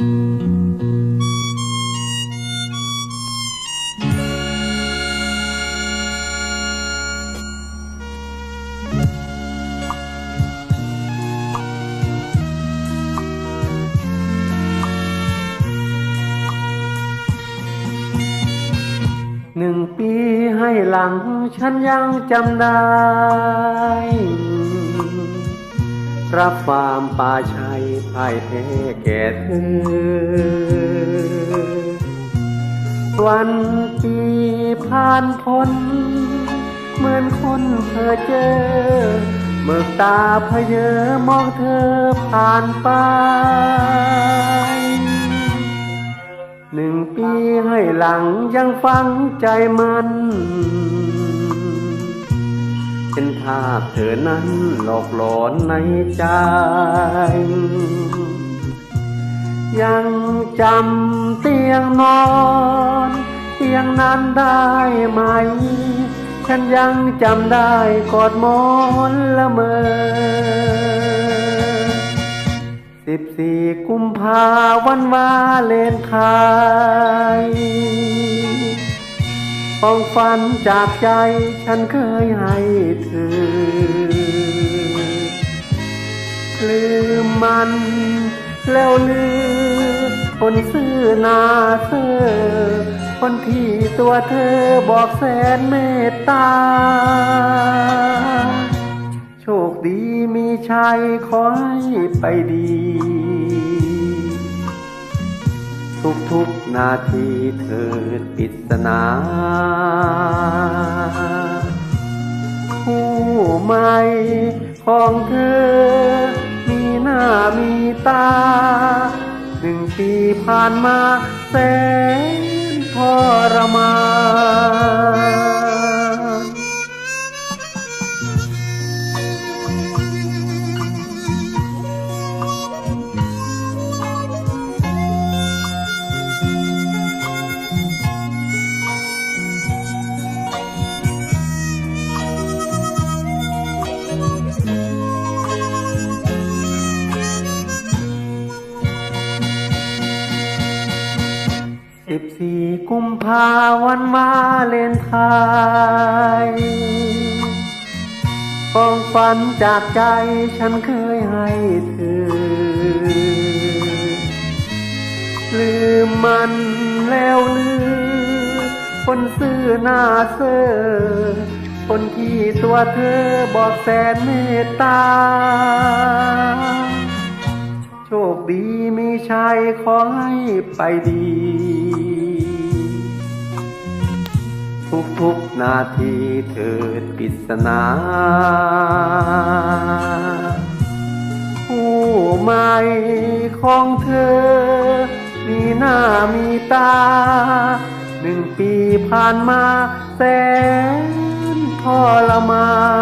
หนึ่งปีให้หลังฉันยังจำได้ รับความป่าชัยพ่ายแพ้แก่เธอ วันปีผ่านพ้น เหมือนคนเธอเจอ เมื่อตาเพเยอมองเธอผ่านไป หนึ่งปีให้หลังยังฟังใจมัน เป็นภาพเธอนั้นหลอกหลอนในใจ ยังจำเตียงนอนเตียงนั้นได้ไหม ฉันยังจำได้กอดมอนละเมอสิบสี่กุมภาวันวาเลนไทน์ ของฝันจากใจฉันเคยให้เธอ ลืมมัน แล้วลืมคนซื่อนาเธอคนที่ตัวเธอบอกแสนเมตตา โชคดีมีชัยขอให้ไปดี ทุกทุกนาทีเธอปิศนาผู้ใหม่ของเธอ มีหน้ามีตา หนึ่งปีผ่านมาแสนทรมาน สิบสี่กุมภาวันวาเลนไทน์ของฝันจากใจฉันเคยให้เธอ ลืมมันแล้วลืมคนซื่อหน้าเซอคนที่ตัวเธอบอกแสนเมตตา โชคดีมีชัยขอให้ไปดี ทุกทุกๆนาทีเถิดปริศนาผู้ใหม่ของเธอ มีหน้ามีตา หนึ่งปีผ่านมาแสนทรมาน